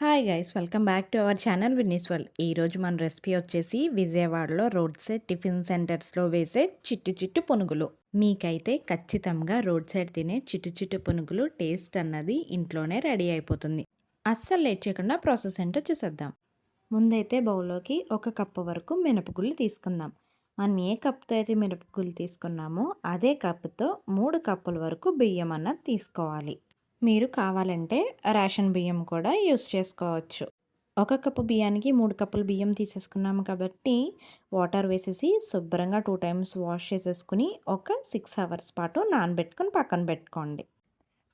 Hi guys welcome back to our channel Vinnie's ఈరోజు మన recipe వచ్చేసి విజయవాడలో రోడ్ సైడ్ టిఫిన్ సెంటర్స్లో వేసే చిట్టు చిట్టు పునుగులు. మీకైతే ఖచ్చితంగా రోడ్ సైడ్ తినే చిట్టు చిట్టు పునుగులు టేస్ట్ అన్నది ఇంట్లోనే రెడీ అయిపోతుంది. అస్సలు లేట్ చేయకుండా ప్రాసెస్ ఏంటో చూసేద్దాం. ముందైతే బౌల్లోకి ఒక కప్పు వరకు మినపగుళ్ళు తీసుకుందాం. మనం ఏ కప్తో అయితే మినపగుళ్ళు తీసుకున్నామో అదే కప్పుతో మూడు కప్పుల వరకు బియ్యం అన్నది తీసుకోవాలి. మీరు కావాలంటే రేషన్ బియ్యం కూడా యూస్ చేసుకోవచ్చు. ఒక కప్పు బియ్యానికి మూడు కప్పులు బియ్యం తీసేసుకున్నాము కాబట్టి వాటర్ వేసేసి శుభ్రంగా టూ టైమ్స్ వాష్ చేసేసుకుని ఒక సిక్స్ అవర్స్ పాటు నానబెట్టుకొని పక్కన పెట్టుకోండి.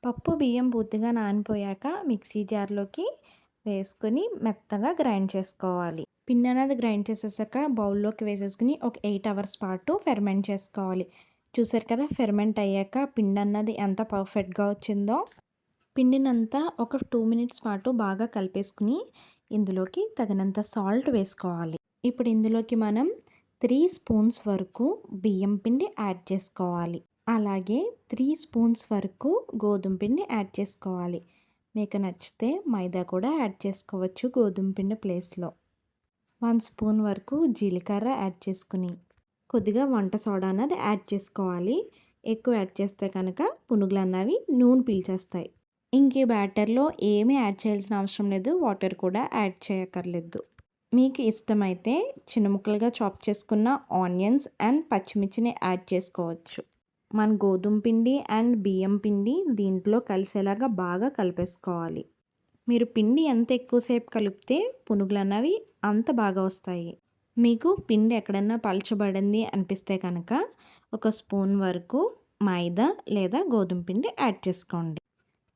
పప్పు బియ్యం పూర్తిగా నానిపోయాక మిక్సీ జార్లోకి వేసుకొని మెత్తగా గ్రైండ్ చేసుకోవాలి. పిండి అనేది గ్రైండ్ చేసేసాక బౌల్లోకి వేసేసుకుని ఒక ఎయిట్ అవర్స్ పాటు ఫెర్మెంట్ చేసుకోవాలి. చూసారు కదా ఫెర్మెంట్ అయ్యాక పిండి అన్నది ఎంత పర్ఫెక్ట్గా వచ్చిందో. పిండినంతా ఒక టూ మినిట్స్ పాటు బాగా కలిపేసుకుని ఇందులోకి తగినంత సాల్ట్ వేసుకోవాలి. ఇప్పుడు ఇందులోకి మనం త్రీ స్పూన్స్ వరకు బియ్యం పిండి యాడ్ చేసుకోవాలి. అలాగే త్రీ స్పూన్స్ వరకు గోధుమ పిండి యాడ్ చేసుకోవాలి. మీకు నచ్చితే మైదా కూడా యాడ్ చేసుకోవచ్చు గోధుమ పిండి ప్లేస్లో. వన్ స్పూన్ వరకు జీలకర్ర యాడ్ చేసుకుని కొద్దిగా వంట సోడా అన్నది యాడ్ చేసుకోవాలి. ఎక్కువ యాడ్ చేస్తే కనుక పునుగులు అన్నవి నూనె పీల్చేస్తాయి. ఇంక ఈ బ్యాటర్లో ఏమీ యాడ్ చేయాల్సిన అవసరం లేదు. వాటర్ కూడా యాడ్ చేయక్కర్లేదు. మీకు ఇష్టమైతే చిన్న ముక్కలుగా చాప్ చేసుకున్న ఆనియన్స్ అండ్ పచ్చిమిర్చిని యాడ్ చేసుకోవచ్చు. మన గోధుమ పిండి అండ్ బియ్యం పిండి దీంట్లో కలిసేలాగా బాగా కలిపేసుకోవాలి. మీరు పిండి ఎంత ఎక్కువసేపు కలిపితే పునుగులు అన్నవి అంత బాగా వస్తాయి. మీకు పిండి ఎక్కడన్నా పలచబడింది అనిపిస్తే కనుక ఒక స్పూన్ వరకు మైదా లేదా గోధుమ పిండి యాడ్ చేసుకోండి.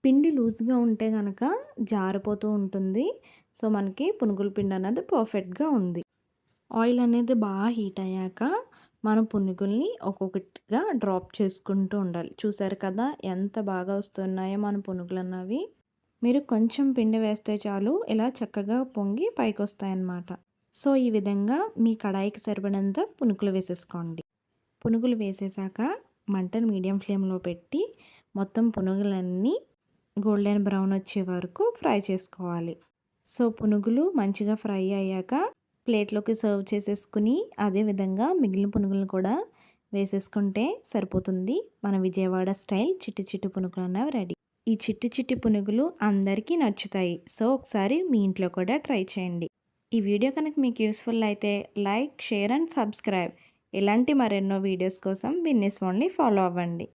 పిండి లూజ్గా ఉంటే కనుక జారిపోతూ ఉంటుంది. సో మనకి పునుగుల పిండి అనేది పర్ఫెక్ట్గా ఉంది. ఆయిల్ అనేది బాగా హీట్ అయ్యాక మనం పునుగుల్ని ఒక్కొక్కటిగా డ్రాప్ చేసుకుంటూ ఉండాలి. చూసారు కదా ఎంత బాగా వస్తున్నాయో మన పునుగులు అన్నవి. మీరు కొంచెం పిండి వేస్తే చాలు ఇలా చక్కగా పొంగి పైకి వస్తాయన్నమాట సో ఈ విధంగా మీ కడాయికి సరిపడినంత పునుగులు వేసేసుకోండి. పునుగులు వేసేసాక మంటను మీడియం ఫ్లేమ్లో పెట్టి మొత్తం పునుగులన్నీ గోల్డెన్ బ్రౌన్ వచ్చే వరకు ఫ్రై చేసుకోవాలి. సో పునుగులు మంచిగా ఫ్రై అయ్యాక ప్లేట్లోకి సర్వ్ చేసేసుకుని అదేవిధంగా మిగిలిన పునుగులను కూడా వేసేసుకుంటే సరిపోతుంది. మన విజయవాడ స్టైల్ చిట్టి చిట్టి పునుగులు అన్నవి రెడీ. ఈ చిట్టి చిట్టి పునుగులు అందరికీ నచ్చుతాయి. సో ఒకసారి మీ ఇంట్లో కూడా ట్రై చేయండి. ఈ వీడియో కనుక మీకు యూస్ఫుల్ అయితే లైక్ షేర్ అండ్ సబ్స్క్రైబ్. ఇలాంటి మరెన్నో వీడియోస్ కోసం బిన్నెస్ ఓన్లీ ఫాలో అవ్వండి.